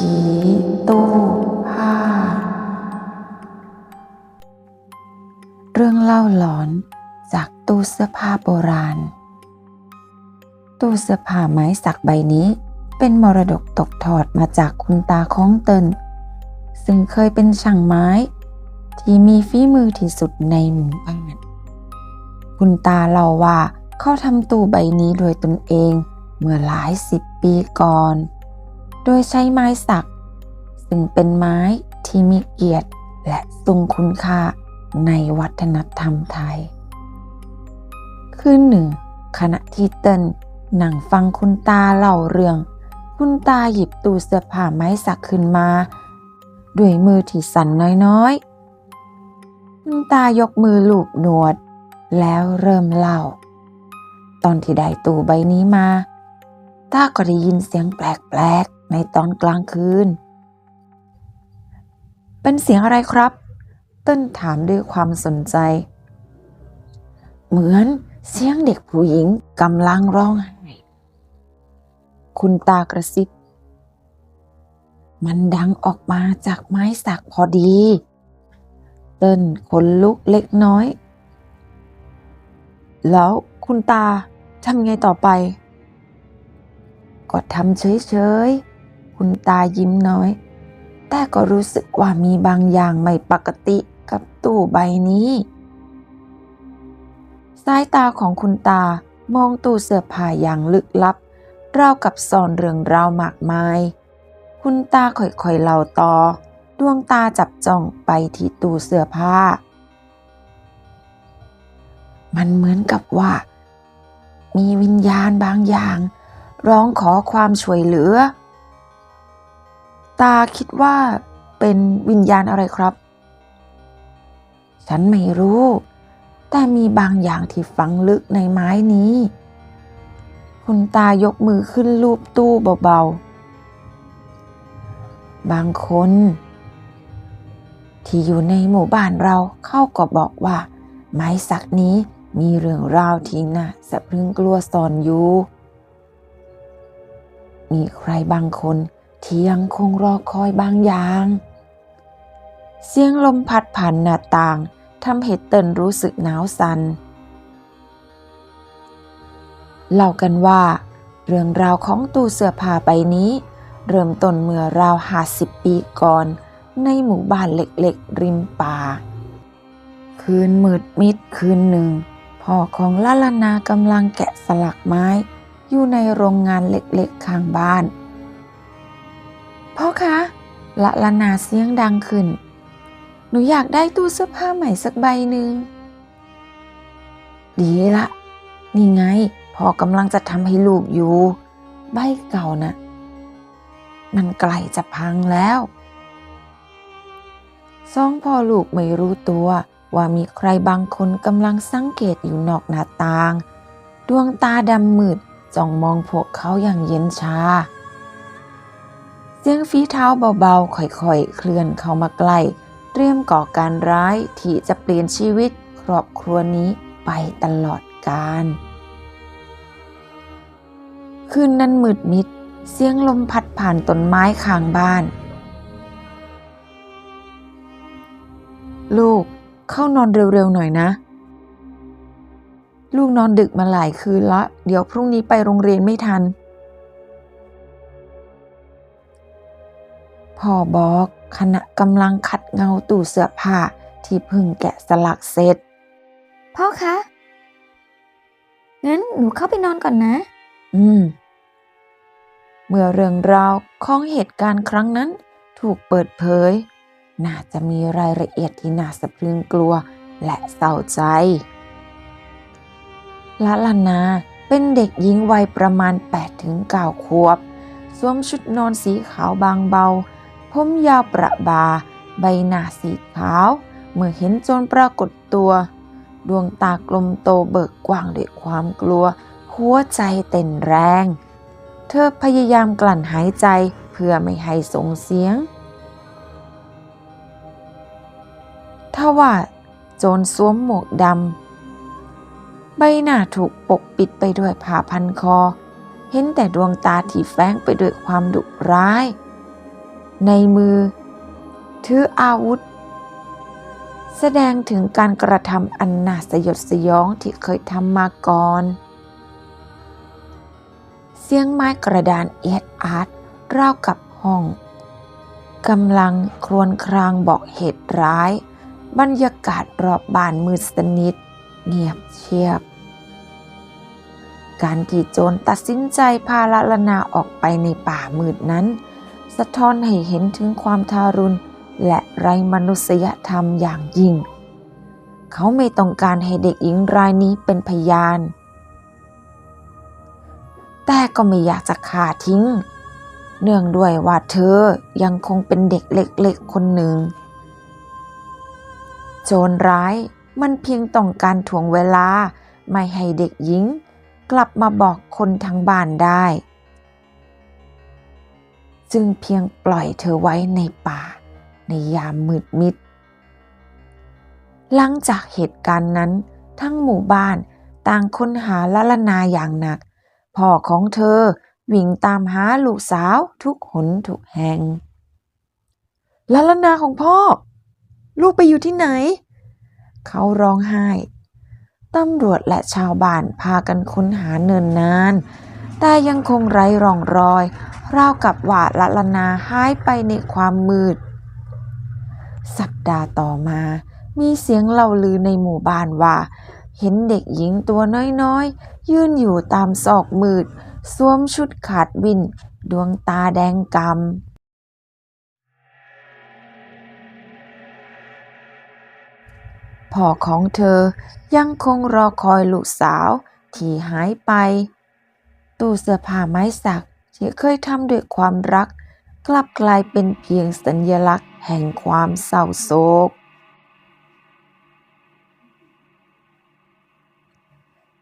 ผีตู้ผ้า เรื่องเล่าหลอนจากตู้เสื้อผ้าโบราณ ตู้เสื้อผ้าไม้สักใบนี้เป็นมรดกตกทอดมาจากคุณตาของเตินซึ่งเคยเป็นช่างไม้ ที่มีฝีมือที่สุดในหมู่บ้าน คุณตาเล่าว่าเขาทำตู้ใบนี้โดยตนเองเมื่อหลายสิบปีก่อน โดยใช้ไม้สัก ซึ่งเป็นไม้ที่มีเกียรติและทรงคุณค่าในวัฒนธรรมไทย คืนหนึ่ง ขณะที่เติ้นนั่งฟังคุณตาเล่าเรื่อง คุณตาหยิบตู้เสื้อผ้าไม้สักขึ้นมา ด้วยมือที่สั่นน้อยๆ คุณตายกมือลูบหนวด แล้วเริ่มเล่า ตอนที่ได้ตู้ใบนี้มา ตาก็ได้ยินเสียงแปลกๆ ในตอนกลางคืน เป็นเสียงอะไรครับ เต้นถามด้วยความสนใจ เหมือนเสียงเด็กผู้หญิงกำลังร้องไห้คุณตากระซิบ มันดังออกมาจากไม้สักพอดี เต้นขนลุกเล็กน้อย แล้วคุณตาทำไงต่อไป ก็ทำเฉยๆ คุณตายิ้มน้อย แต่ก็รู้สึกว่ามีบางอย่างไม่ปกติกับตู้ใบนี้ สายตาของคุณตามองตู้เสื้อผ้าอย่างลึกลับราวกับซ่อนเรื่องราวมากมาย คุณตาค่อยๆเล่าต่อ ดวงตาจับจ้องไปที่ตู้เสื้อผ้า มันเหมือนกับว่า มีวิญญาณบางอย่าง ร้องขอความช่วยเหลือ ตาคิดว่าเป็นวิญญาณอะไรครับ ฉันไม่รู้ แต่มีบางอย่างที่ฝังลึกในไม้นี้ คุณตายกมือขึ้นลูบตู้เบาๆ บางคน ที่อยู่ในหมู่บ้านเราเข้าก็บอกว่า ไม้สักนี้มีเรื่องราวที่น่าสะพรึงกลัวซ่อนอยู่ มีใครบางคน ที่ยังคงรอคอยบางอย่าง เสียงลมพัดผ่านหน้าต่างทำให้เตินรู้สึกหนาวสัน่นเล่ากันว่า เรื่องราวของตู้เสื้อผ้าใบนี้ เริ่มต้นเมื่อราวห้าสิบปีก่อน ในหมู่บ้านเล็กๆ ริมป่า คืนมืดมิดคืนหนึ่งพ่อของลาลานากำลังแกะสลักไม้ อยู่ในโรงงานเล็กๆ ข้างบ้าน พ่อคะละลานาเสียงดังขึ้น หนูอยากได้ตู้เสื้อผ้าใหม่สักใบหนึ่ง ดีละ นี่ไงพ่อกำลังจะทำให้ลูกอยู่ ใบเก่านะ่ะ มันไกลจะพังแล้วสองพ่อลูกไม่รู้ตัวว่ามีใครบางคนกำลังสังเกตอยู่นอกหน้าต่าง ดวงตาดำมืดจ้องมองพวกเขาอย่างเย็นชา สียงฝีเท้าเบาๆ ค่อยๆ เคลื่อนเข้ามาใกล้ เตรียมก่อการร้ายที่จะเปลี่ยนชีวิตครอบครัวนี้ไปตลอดกาล คืนนั้นมืดมิด เสียงลมพัดผ่านต้นไม้ข้างบ้าน ลูกเข้านอนเร็วๆหน่อยนะ ลูกนอนดึกมาหลายคืนละ เดี๋ยวพรุ่งนี้ไปโรงเรียนไม่ทัน พ่อบอกขณะกำลังขัดเงาตู้เสื้อผ้าที่เพิ่งแกะสลักเสร็จ พ่อคะ งั้นหนูเข้าไปนอนก่อนนะ อืม เมื่อเรื่องราวของเหตุการณ์ครั้งนั้นถูกเปิดเผย น่าจะมีรายละเอียดที่น่าสะพรึงกลัวและเศร้าใจละลานาเป็นเด็กหญิงวัยประมาณ8-9ขวบ สวมชุดนอนสีขาวบางเบา ผมยาวประบา ใบหน้าสีขาว เมื่อเห็นโจรปรากฏตัว ดวงตากลมโตเบิกกว้างด้วยความกลัว หัวใจเต้นแรง เธอพยายามกลั้นหายใจเพื่อไม่ให้ส่งเสียงทว่าโจรสวมหมวกดำ ใบหน้าถูกปกปิดไปด้วยผ้าพันคอ เห็นแต่ดวงตาที่แฝงไปด้วยความดุร้าย ในมือ ถืออาวุธ แสดงถึงการกระทำอันน่าสยดสยองที่เคยทำมาก่อน เสียงไม้กระดานเอียดอาร์ตราวกับห้องกำลังครวญครางบอกเหตุร้าย บรรยากาศรอบบ้านมืดสนิท เงียบเชียบ การที่โจรตัดสินใจพาละละนาออกไปในป่ามืดนั้น สะท้อนให้เห็นถึงความทารุณ และไรมนุษยธรรมอย่างยิ่ง เขาไม่ต้องการให้เด็กหญิงรายนี้เป็นพยาน แต่ก็ไม่อยากจะขาดทิ้ง เนื่องด้วยว่าเธอยังคงเป็นเด็กเล็กๆคนหนึ่ง โจรร้ายมันเพียงต้องการถ่วงเวลา ไม่ให้เด็กหญิง กลับมาบอกคนทางบ้านได้ จึงเพียงปล่อยเธอไว้ในป่า ในยามมืดมิด หลังจากเหตุการณ์นั้น ทั้งหมู่บ้านต่างค้นหาละละนาอย่างหนัก พ่อของเธอวิ่งตามหาลูกสาวทุกหนทุกแห่งละละนาของพ่อ ลูกไปอยู่ที่ไหน เขาร้องไห้ตำรวจและชาวบ้านพากันค้นหาเนินนาน แต่ยังคงไร้ร่องรอย ราวกับว่าละลนาหายไปในความมืด สัปดาห์ต่อมา มีเสียงเล่าลือในหมู่บ้านว่า เห็นเด็กหญิงตัวน้อยๆ ยืนอยู่ตามซอกมืด สวมชุดขาดวิน ดวงตาแดงกำพ่อของเธอยังคงรอคอยลูกสาวที่หายไป ตู้เสื้อผ้าไม้สัก ที่เคยทำด้วยความรัก กลับกลายเป็นเพียงสัญลักษณ์แห่งความเศร้าโศก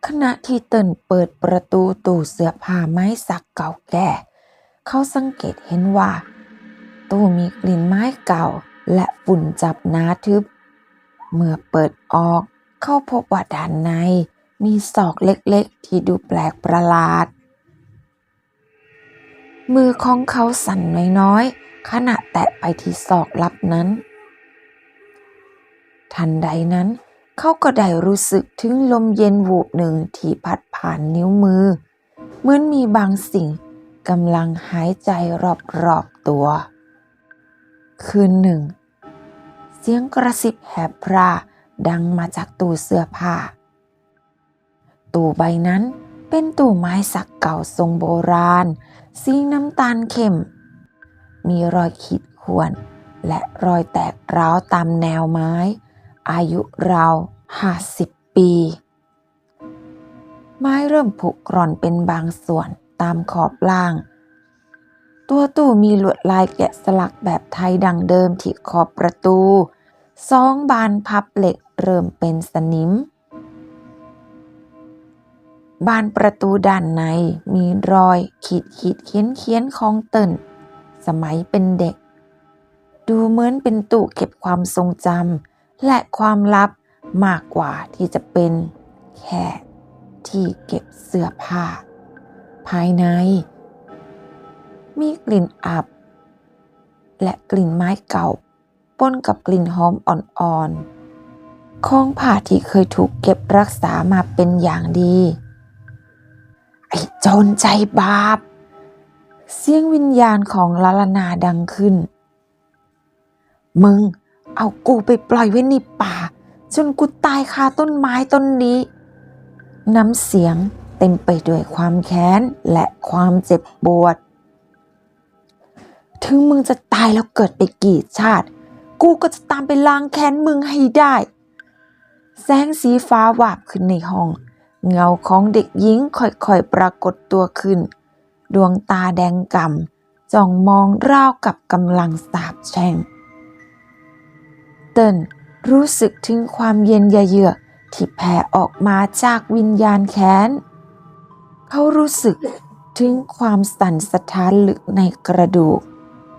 ขณะที่เติ้นเปิดประตูตู้เสื้อผ้าไม้สักเก่าแก่ เขาสังเกตเห็นว่า ตู้มีกลิ่นไม้เก่าและฝุ่นจับหนาทึบ เมื่อเปิดออก เข้าพบว่าด้านในมีศอกเล็กๆ ที่ดูแปลกประหลาด มือของเขาสั่นน้อยๆขณะแตะไปที่ศอกลับนั้น ทันใดนั้น เขาก็ได้รู้สึกถึงลมเย็นวูบหนึ่งที่พัดผ่านนิ้วมือ เหมือนมีบางสิ่งกำลังหายใจรอบๆตัว คืนหนึ่ง เสียงกระซิบแหบพร่าดังมาจากตู้เสื้อผ้า ตู้ใบนั้น เป็นตู้ไม้สักเก่าทรงโบราณ สีน้ำตาลเข้ม มีรอยขีดข่วน และรอยแตกร้าวตามแนวไม้ อายุราวห้าสิบปี ไม้เริ่มผุกร่อนเป็นบางส่วนตามขอบล่าง ตัวตู้มีลวดลายแกะสลักแบบไทยดังเดิมที่ขอบประตูสองบานพับเหล็กเริ่มเป็นสนิม บานประตูด้านในมีรอยขีดขีดเขียนเขียนของเตินสมัยเป็นเด็ก ดูเหมือนเป็นตู้เก็บความทรงจำและความลับมากกว่าที่จะเป็นแค่ที่เก็บเสื้อผ้า ภายใน มีกลิ่นอับ และกลิ่นไม้เก่าปนกับกลิ่นหอมอ่อนๆของผ้าที่เคยถูกเก็บรักษามาเป็นอย่างดี อ้โจรใจบาป เสียงวิญญาณของลาลนาดังขึ้น มึงเอากูไปปล่อยไว้ในป่า จนกูตายคาต้นไม้ต้นนี้ น้ำเสียงเต็มไปด้วยความแค้นและความเจ็บปวด ถึงมึงจะตายแล้วเกิดไปกี่ชาติ กูก็จะตามไปล้างแค้นมึงให้ได้ แสงสีฟ้าวาบขึ้นในห้อง เงาของเด็กหญิงค่อยๆปรากฏตัวขึ้น ดวงตาแดงกำ่ำจ้องมองราวกับกำลังสาบแช่ง เติ้นรู้สึกถึงความเย็นเยือกที่แผ่ออกมาจากวิญญาณแค้น เขารู้สึกถึงความสั่นสะท้านลึกในกระดูก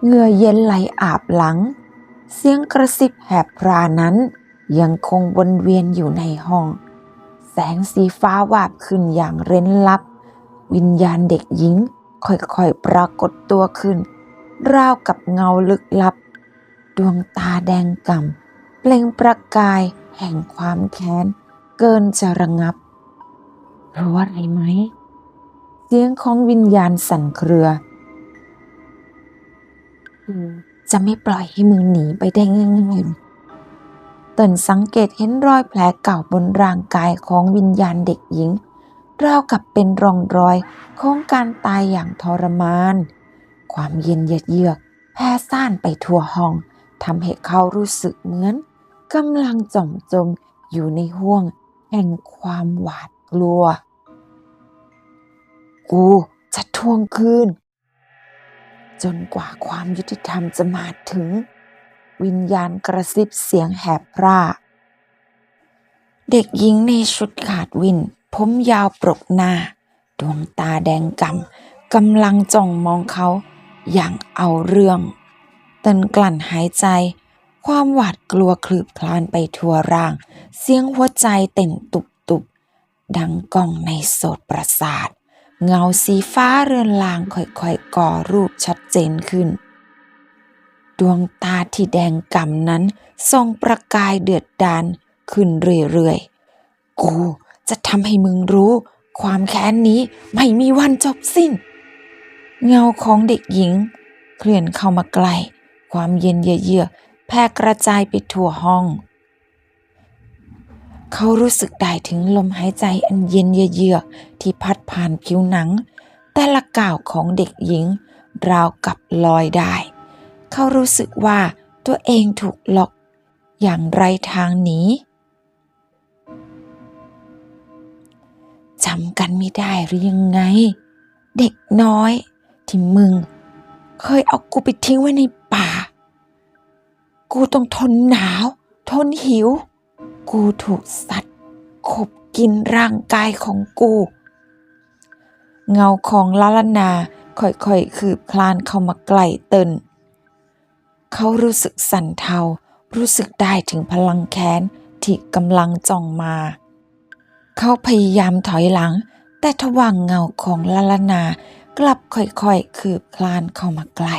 เหงื่อเย็นไหลอาบหลัง เสียงกระซิบแหบพรานั้น ยังคงวนเวียนอยู่ในห้อง แสงสีฟ้าวาบขึ้นอย่างเร้นลับ วิญญาณเด็กหญิง ค่อยๆปรากฏตัวขึ้น ราวกับเงาลึกลับ ดวงตาแดงก่ำเปล่งประกายแห่งความแค้น เกินจะระงับรู้อะไรไหม เสียงของวิญญาณสั่นเครือจะไม่ปล่อยให้มึงหนีไปได้ง่ายๆ เตินสังเกตเห็นรอยแผลเก่าบนร่างกายของวิญญาณเด็กหญิง ราวกับเป็นร่องรอยของการตายอย่างทรมาน ความเย็นเยือกเยือกแผ่ซ่านไปทั่วห้องทำให้เขารู้สึกเหมือนกำลังจมจมอยู่ในห่วง แห่งความหวาดกลัว กูจะทวงคืน จนกว่าความยุติธรรมจะมาถึง วิญญาณกระซิบเสียงแหบพร่า เด็กหญิงในชุดขาดวิน ผมยาวปรกหน้า ดวงตาแดงกำกำลังจ้องมองเขาอย่างเอาเรื่องเต้นกลั่นหายใจ ความหวาดกลัวคลืบคลานไปทั่วร่าง เสียงหัวใจเต้นตุบตุบดังก้องในโสดประสาท เงาสีฟ้าเรือนลางค่อยๆก่อรูปชัดเจนขึ้น ดวงตาที่แดงก่ำนั้นส่องประกายเดือดดานขึ้นเรื่อยๆ กูจะทำให้มึงรู้ ความแค้นนี้ไม่มีวันจบสิ้น เงาของเด็กหญิง เคลื่อนเข้ามาใกล้ ความเย็นเยือกๆแผ่กระจายไปทั่วห้อง เขารู้สึกได้ถึงลมหายใจอันเย็นเยือกที่พัดผ่านผิวหนัง แต่ละก้าวของเด็กหญิง ราวกับลอยได้ เขารู้สึกว่าตัวเองถูกล็อกอย่างไรทางหนีจำกันไม่ได้หรือยังไง เด็กน้อยที่มึง เคยเอากูไปทิ้งไว้ในป่า กูต้องทนหนาว ทนหิว กูถูกสัตว์ขบกินร่างกายของกู เงาของลาลนาค่อยๆคืบคลานเข้ามาใกล้เติน เขารู้สึกสั่นเทา รู้สึกได้ถึงพลังแค้นที่กำลังจ้องมา เขาพยายามถอยหลัง แต่ทว่างเงาของลาลนากลับค่อยๆ คืบคลานเข้ามาใกล้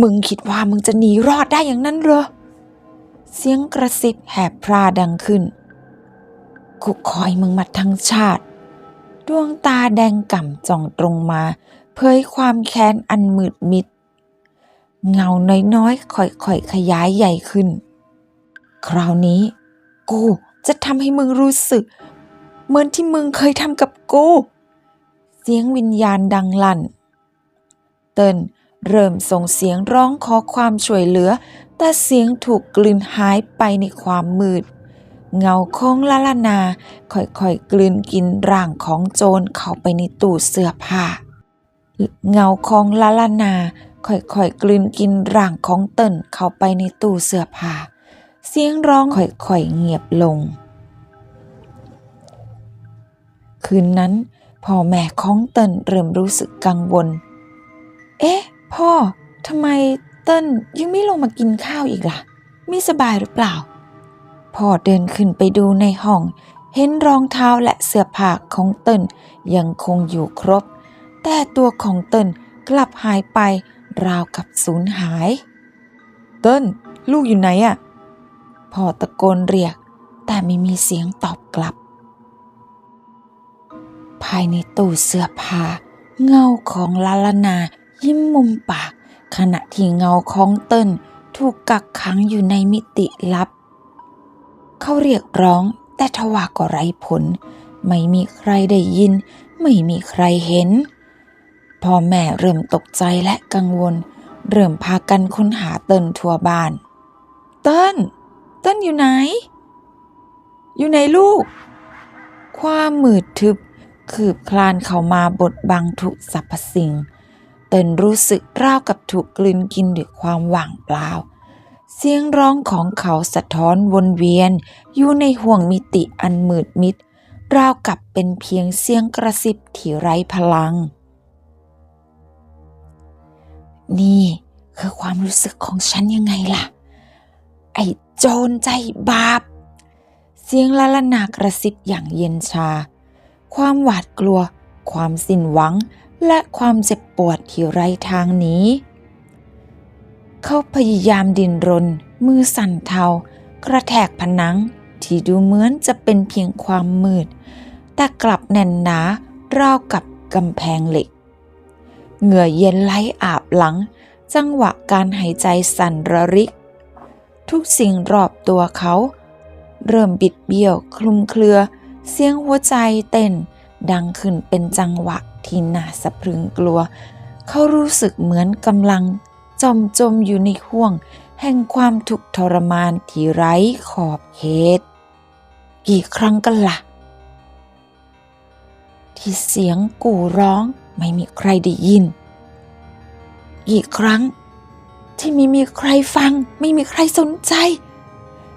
มึงคิดว่ามึงจะหนีรอดได้อย่างนั้นเหรอ เสียงกระซิบแหบพร่าดังขึ้น กูคอยมึงมาทั้งชาติ ดวงตาแดงก่ำจ้องตรงมา เผยความแค้นอันมืดมิด เงาน้อยๆค่อยๆขยายใหญ่ขึ้น คราวนี้ กูจะทำให้มึงรู้สึก เหมือนที่มึงเคยทำกับกู เสียงวิญญาณดังลั่น เติ้นเริ่มส่งเสียงร้องขอความช่วยเหลือ แต่เสียงถูกกลืนหายไปในความมืด เงาของลาลานาค่อยๆกลืนกินร่างของโจรเข้าไปในตู้เสื้อผ้า เงาของลาลานา ค่อยๆกลืนกินร่างของเติ้นเข้าไปในตู้เสื้อผ้า เสียงร้องค่อยๆเงียบลง คืนนั้นพ่อแม่ของเติ้นเริ่มรู้สึกกังวล เอ๊ะ พ่อทำไมเติ้นยังไม่ลงมากินข้าวอีกล่ะ ไม่สบายหรือเปล่า พ่อเดินขึ้นไปดูในห้อง เห็นรองเท้าและเสื้อผ้าของเติ้นยังคงอยู่ครบ แต่ตัวของเติ้นกลับหายไป ราวกับสูญหาย เติ้นลูกอยู่ไหนอะพ่อตะโกนเรียก แต่ไม่มีเสียงตอบกลับ ภายในตู้เสื้อผ้าเงาของลาลานายิ้มมุมปาก ขณะที่เงาของเติ้นถูกกักขังอยู่ในมิติลับ เขาเรียกร้องแต่ทว่าก็ไร้ผล ไม่มีใครได้ยิน ไม่มีใครเห็น พ่อแม่เริ่มตกใจและกังวล เริ่มพากันค้นหาเติ้นทั่วบ้าน เติ้น เติ้นอยู่ไหน อยู่ไหนลูก ความมืดทึบคืบคลานเข้ามาบดบังทุกสรรพสิ่ง เติ้นรู้สึกราวกับถูกกลืนกินด้วยความหว่างเปล่า เสียงร้องของเขาสะท้อนวนเวียน อยู่ในห่วงมิติอันมืดมิดราวกับเป็นเพียงเสียงกระซิบที่ไร้พลัง นี่คือความรู้สึกของฉันยังไงล่ะ ไอ้โจรใจบาป เสียงละละนากระซิบอย่างเย็นชา ความหวาดกลัว ความสิ้นหวัง และความเจ็บปวดที่ไร้ทางหนี้เขาพยายามดินรน มือสั่นเทา กระแทกผนัง ที่ดูเหมือนจะเป็นเพียงความมืด แต่กลับแน่นหนาราวกับกำแพงเหล็ก เหงื่อเย็นไหลอาบหลัง จังหวะการหายใจสั่นระริก ทุกสิ่งรอบตัวเขา เริ่มบิดเบี้ยวคลุมเครือ เสียงหัวใจเต้น ดังขึ้นเป็นจังหวะที่น่าสะพรึงกลัว เขารู้สึกเหมือนกำลังจมจมอยู่ในห่วง แห่งความทุกข์ทรมานที่ไร้ขอบเขตกี่ครั้งกันละ่ะ ที่เสียงกู่ร้อง ไม่มีใครได้ยินกี่ครั้งที่ไม่มีใครฟัง ไม่มีใครสนใจ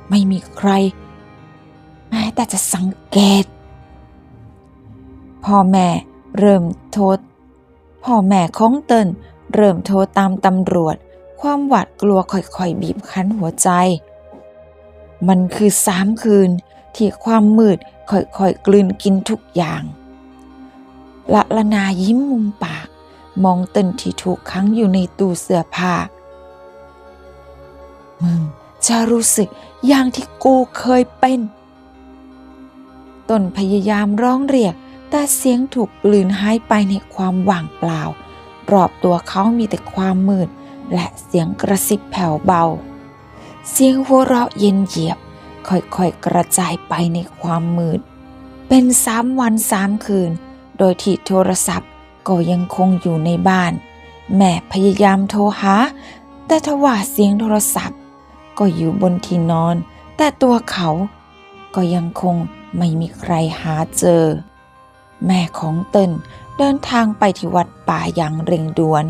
ไม่มีใคร แม้แต่จะสังเกต พ่อแม่เริ่มโทษ พ่อแม่ของเตินเริ่มโทรตามตำรวจ ความหวาดกลัวค่อยๆบีบคั้นหัวใจ มันคือสามคืนที่ความมืดค่อยๆกลืนกินทุกอย่าง ละละนายิ้มมุมปาก มองเตินที่ถูกขังอยู่ในตู้เสื้อผ้า มึงจะรู้สึกอย่างที่กูเคยเป็น ตนพยายามร้องเรียก แต่เสียงถูกกลืนหายไปในความว่างเปล่า รอบตัวเขามีแต่ความมืด และเสียงกระซิบแผ่วเบา เสียงหัวเราะเย็นเหยียบ ค่อยๆกระจายไปในความมืด เป็นสามวันสามคืน โดยที่โทรศัพท์ก็ยังคงอยู่ในบ้าน แม่พยายามโทรหา แต่ทว่าเสียงโทรศัพท์ ก็อยู่บนที่นอน แต่ตัวเขาก็ยังคงไม่มีใครหาเจอ แม่ของเตินเดินทางไปที่วัดป่าอย่างเร่งด่วน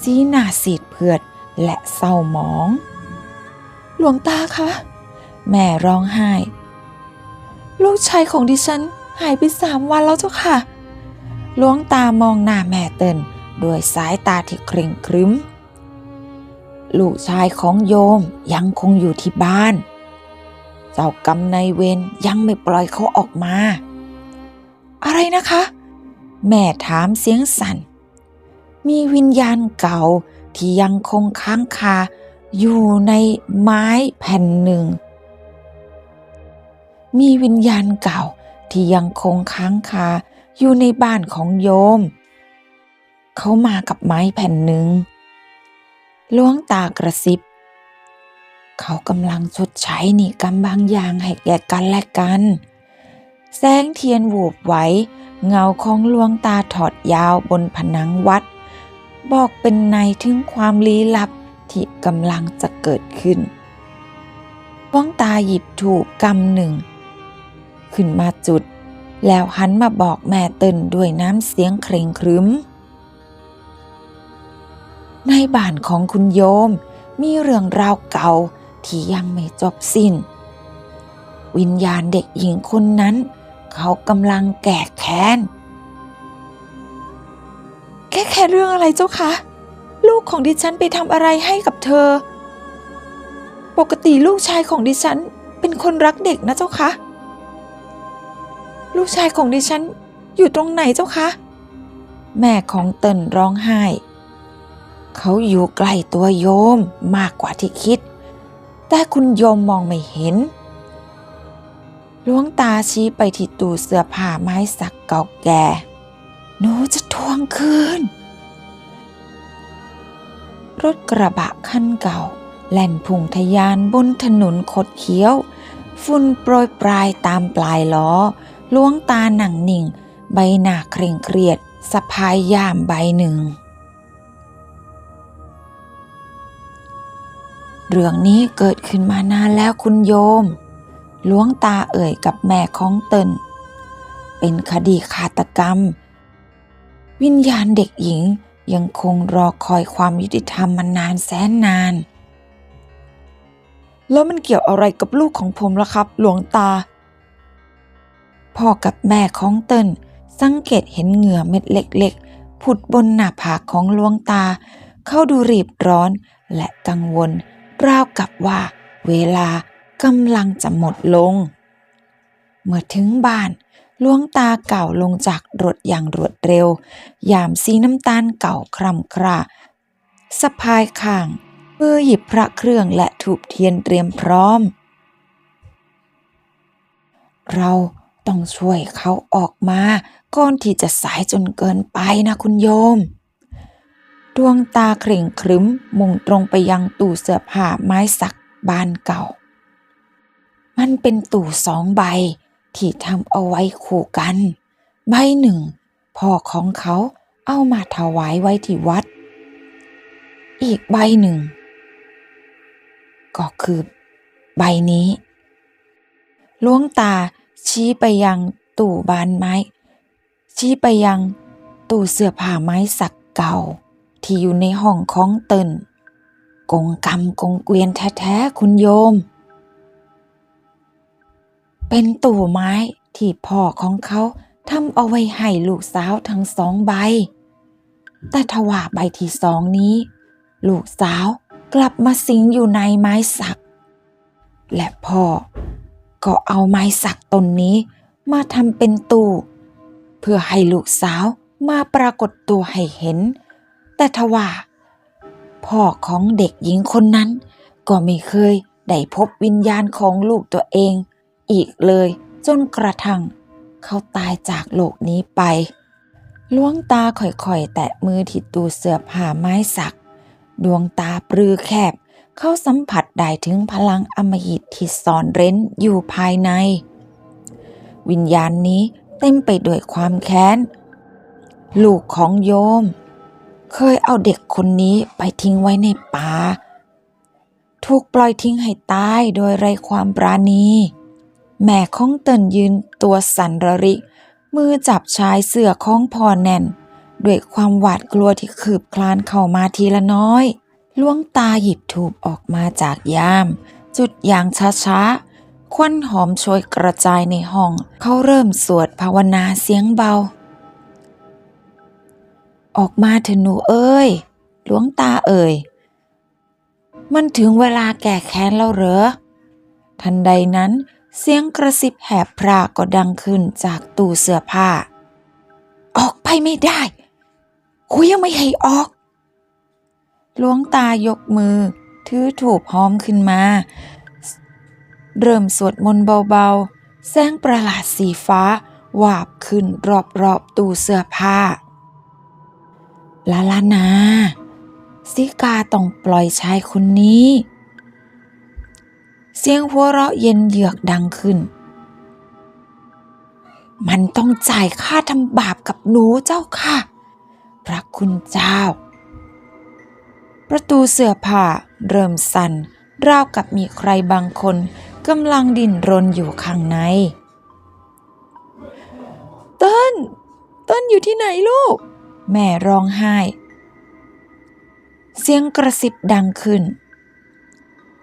สีหน้าสีดเผือดและเศร้าหมอง หลวงตาคะ แม่ร้องไห้ ลูกชายของดิฉันหายไปสามวันแล้วเจ้าค่ะ หลวงตามองหน้าแม่เติ้นด้วยสายตาที่เคร่งครึม ลูกชายของโยมยังคงอยู่ที่บ้าน เจ้ากรรมนายเวรยังไม่ปล่อยเขาออกมา อะไรนะคะ แม่ถามเสียงสั่น มีวิญญาณเก่าที่ยังคงค้างคาอยู่ในไม้แผ่นหนึ่ง มีวิญญาณเก่าที่ยังคงค้างคา อยู่ในบ้านของโยม เขามากับไม้แผ่นหนึ่งล้วงตากระซิบ เขากำลังชดใช้หนิกรรมบางอย่างให้แก่กันและกัน แสงเทียนวูบไหวเงาของลวงตาถอดยาวบนผนังวัด บอกเป็นในถึงความลี้ลับที่กำลังจะเกิดขึ้นลวงตาหยิบถูกกำหนึ่ง ขึ้นมาจุด แล้วหันมาบอกแม่เตินด้วยน้ำเสียงเคร่งครึม ในบ้านของคุณโยมมีเรื่องราวเก่าที่ยังไม่จบสิ้น วิญญาณเด็กหญิงคนนั้น เขากำลังแก่แค้น แค่แค่เรื่องอะไรเจ้าคะ ลูกของดิฉันไปทำอะไรให้กับเธอ ปกติลูกชายของดิฉันเป็นคนรักเด็กนะเจ้าคะ ลูกชายของดิฉันอยู่ตรงไหนเจ้าคะ แม่ของเติ้นร้องไห้ เขาอยู่ใกล้ตัวโยมมากกว่าที่คิด แต่คุณโยมมองไม่เห็นหลวงตาชี้ไปที่ตู้เสื้อผ้าไม้สักเก่าแก่ หนูจะทวงคืน รถกระบะคันเก่า แล่นพุ่งทะยานบนถนนคดเคี้ยว ฝุ่นโปรยปลายตามปลายล้อ ลวงตาหนังหนิ่ง ใบหน้าเคร่งเครียดสะพายย่ามใบหนึ่ง เรื่องนี้เกิดขึ้นมานานแล้วคุณโยมหลวงตาเอ่ยกับแม่ของเตินเป็นคดีฆาตกรรม วิญญาณเด็กหญิงยังคงรอคอยความยุติธรรมมานานแสนนาน แล้วมันเกี่ยวอะไรกับลูกของผมล่ะครับ หลวงตา พ่อกับแม่ของเติ้นสังเกตเห็นเหงื่อเม็ดเล็กๆ ผุดบนหน้าผากของลวงตา เข้าดูรีบร้อนและกังวล ราวกับว่าเวลากำลังจะหมดลง เมื่อถึงบ้านลวงตาเก่าลงจากรถอย่างรวดเร็ว ยามสีน้ำตาลเก่าคร่ำคร่าสะพายข้างมือหยิบพระเครื่องและถูบเทียนเตรียมพร้อม เรา ต้องช่วยเขาออกมาก่อนที่จะสายจนเกินไปนะคุณโยม ดวงตาเคร่งครึ้มมุ่งตรงไปยังตู้เสื้อผ้าไม้สักบานเก่า มันเป็นตู้สองใบที่ทำเอาไว้คู่กัน ใบหนึ่งพ่อของเขาเอามาถวายไว้ที่วัด อีกใบหนึ่ง ก็คือใบนี้หลวงตา ชี้ไปยังตู้บานไม้ ชี้ไปยังตู้เสื้อผ้าไม้สักเก่า ที่อยู่ในห้องของเตินกงกรรมกงเกวียนแท้ๆคุณโยม เป็นตู้ไม้ที่พ่อของเขาทำเอาไว้ให้ลูกสาวทั้งสองใบ แต่ทว่าใบที่สองนี้ ลูกสาวกลับมาสิงอยู่ในไม้สัก และพ่อ ก็เอาไม้สักตนนี้มาทำเป็นตู้เพื่อให้ลูกสาวมาปรากฏตัวให้เห็น แต่ทว่า พ่อของเด็กหญิงคนนั้น ก็ไม่เคยได้พบวิญญาณของลูกตัวเอง อีกเลยจนกระทั่งเขาตายจากโลกนี้ไปลวงตาค่อยๆ แตะมือที่ตู้เสื้อผ้าไม้สัก ดวงตาปรือแคบ เขาสัมผัสได้ถึงพลังอมหิตที่ซ่อนเร้นอยู่ภายใน วิญญาณนี้เต็มไปด้วยความแค้น ลูกของโยม เคยเอาเด็กคนนี้ไปทิ้งไว้ในป่าถูกปล่อยทิ้งให้ตายโดยไร้ความปราณี แม่ของเตินยืนตัวสันระริมือจับชายเสื้อของพ่อแน่น ด้วยความหวาดกลัวที่คืบคลานเข้ามาทีละน้อย ลวงตาหยิบถูบออกมาจากยาม จุดอย่างช้าๆ ควันหอมโชยกระจายในห้อง เขาเริ่มสวดภาวนาเสียงเบา ออกมาเถอะหนูเอ้ยหลวงตาเอ่ย มันถึงเวลาแก่แค้นแล้วเหรอ ทันใดนั้นเสียงกระซิบแหบพรากก็ดังขึ้นจากตู้เสื้อผ้า ออกไปไม่ได้กูยังไม่ให้ออก หลวงตายกมือ ถือถูบหอมขึ้นมา เริ่มสวดมนต์เบาๆ แสงประหลาดสีฟ้า วาบขึ้นรอบๆตู้เสื้อผ้า ลาลานาสิกาต้องปล่อยชายคนนี้ เสียงหัวเราะเย็นเยือกดังขึ้น มันต้องจ่ายค่าทำบาปกับหนูเจ้าค่ะ พระคุณเจ้า ประตูเสื้อผ้าเริ่มสั่น ราวกับมีใครบางคนกำลังดิ้นรนอยู่ข้างใน เต้น เต้นอยู่ที่ไหนลูก แม่ร้องไห้ เสียงกระซิบดังขึ้น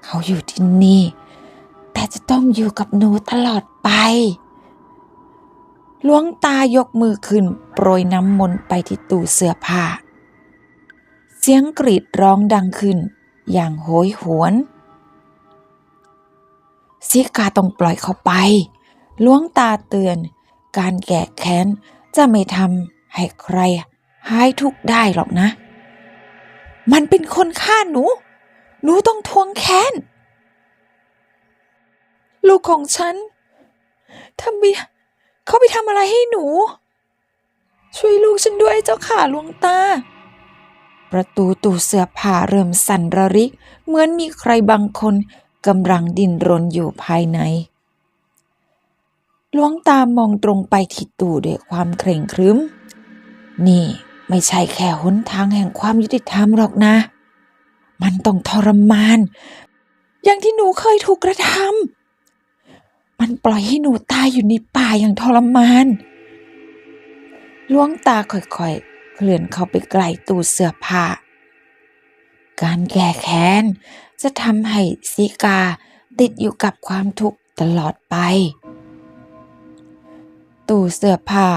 เขาอยู่ที่นี่ แต่จะต้องอยู่กับหนูตลอดไปหลวงตายกมือขึ้น โปรยน้ำมนต์ไปที่ตู้เสื้อผ้า เสียงกรีดร้องดังขึ้น อย่างโหยหวนสีกาต้องปล่อยเขาไปหลวงตาเตือน การแก้แค้นจะไม่ทำให้ใครหายทุกข์ได้หรอกนะ มันเป็นคนฆ่าหนู หนูต้องทวงแค้น ลูกของฉันทำไมเขาไปทำอะไรให้หนู ช่วยลูกฉันด้วยเจ้าค่ะหลวงตา ประตูตู้เสื้อผ้าเริ่มสั่นระริก เหมือนมีใครบางคนกำลังดิ้นรนอยู่ภายในหลวงตามองตรงไปที่ตู้ด้วยความเคร่งครึม นี่ไม่ใช่แค่หนทางแห่งความยุติธรรมหรอกนะ มันต้องทรมาน อย่างที่หนูเคยถูกกระทำมันปล่อยให้หนูตายอยู่ในป่าอย่างทรมานหลวงตาค่อยๆ ลื่อนเข้าไปใกล้ตู้เสื้อผ้า การแก้แค้นจะทำให้สีกาติดอยู่กับความทุกข์ตลอดไป ตู้เสื้อผ้า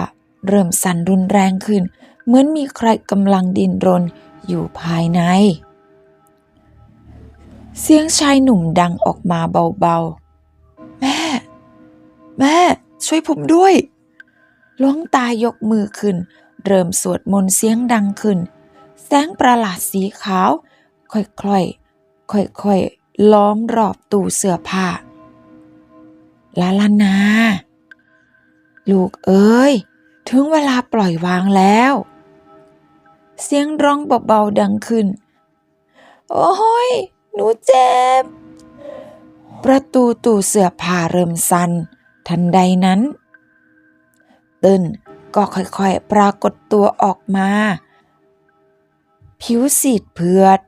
เริ่มสั่นรุนแรงขึ้น เหมือนมีใครกำลังดิ้นรนอยู่ภายใน เสียงชายหนุ่มดังออกมาเบาๆ แม่ แม่ ช่วยผมด้วยหลวงตายกมือขึ้น เริ่มสวดมนต์เสียงดังขึ้น แสงประหลาดสีขาว ค่อยๆ ค่อยๆ ล้อมรอบตู้เสื้อผ้า ลาลานา ลูกเอ้ย ถึงเวลาปล่อยวางแล้ว เสียงร้องเบาๆดังขึ้น โอ้ย หนูเจ็บ ประตูตู้เสื้อผ้าเริ่มสั่นทันใดนั้น เติ้น ก็ค่อยๆ ปรากฏตัวออกมา ผิวสีดเผือด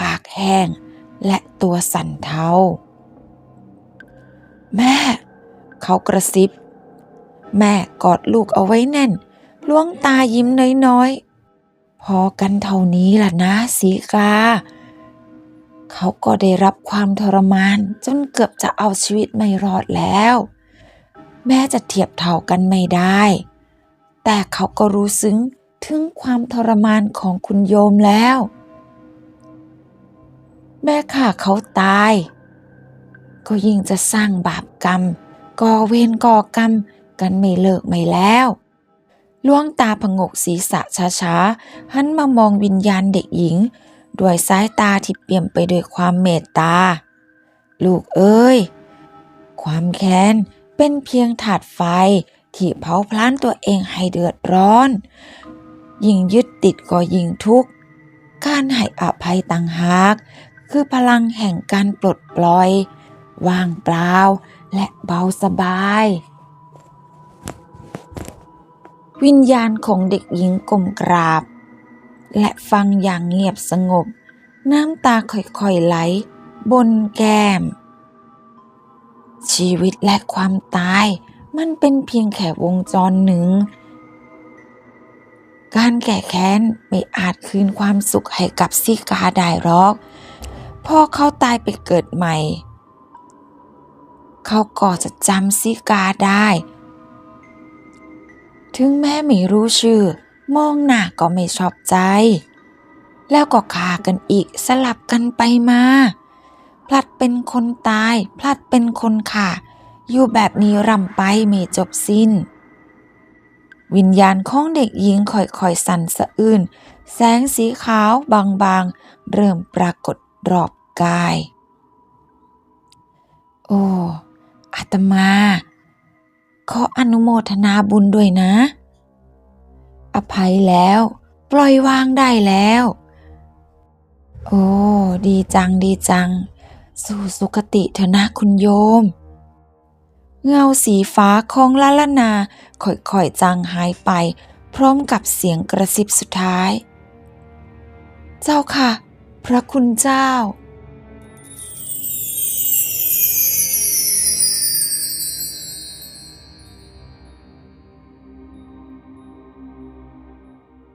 ปากแห้ง และตัวสั่นเทา แม่ เขากระซิบ แม่กอดลูกเอาไว้แน่น ล้วงตายิ้มน้อยๆ พอกันเท่านี้ล่ะนะสีกา เขาก็ได้รับความทรมานจนเกือบจะเอาชีวิตไม่รอดแล้ว แม้จะเทียบเท่ากันไม่ได้ แต่เขาก็รู้ซึ้งถึงความทรมานของคุณโยมแล้ว แม่ข่าเขาตาย ก็ยิ่งจะสร้างบาปกรรมก่อเวรก่อกรรมกันไม่เลิกไม่แล้วล่วงตาผงกศีรษะช้าๆหันมามองวิญญาณเด็กหญิง ด้วยสายตาที่เปี่ยมไปด้วยความเมตตา ลูกเอ้ย ความแค้นเป็นเพียงถาดไฟ ที่เผาพล่านตัวเองให้เดือดร้อน ยิ่งยึดติดก็ยิ่งทุกข์ การให้อภัยต่างหาก คือพลังแห่งการปลดปล่อย ว่างเปล่า และเบาสบาย วิญญาณของเด็กหญิงก้มกราบ และฟังอย่างเงียบสงบ น้ำตาค่อยๆไหล บนแก้ม ชีวิตและความตาย มันเป็นเพียงแค่วงจรหนึ่ง การแก่แค้นไม่อาจคืนความสุขให้กับซิกาได้หรอก พ่อเขาตายไปเกิดใหม่ เขาก็จะจำซิกาได้ ถึงแม้ไม่รู้ชื่อ มองหน้าก็ไม่ชอบใจ แล้วก็ฆ่ากันอีกสลับกันไปมา พลัดเป็นคนตาย พลัดเป็นคนฆ่า อยู่แบบนี้รำไปไม่จบสิ้น วิญญาณของเด็กหญิงค่อยๆสั่นสะอื้นแสงสีขาวบางๆ เริ่มปรากฏรอบกาย โอ้อาตมา ขออนุโมทนาบุญด้วยนะ อภัยแล้ว ปล่อยวางได้แล้ว โอ้ ดีจังดีจัง สู่สุคติเถอะนะคุณโยม เงาสีฟ้าของลาลนาค่อยๆจางหายไป พร้อมกับเสียงกระซิบสุดท้าย เจ้าค่ะ พระคุณเจ้า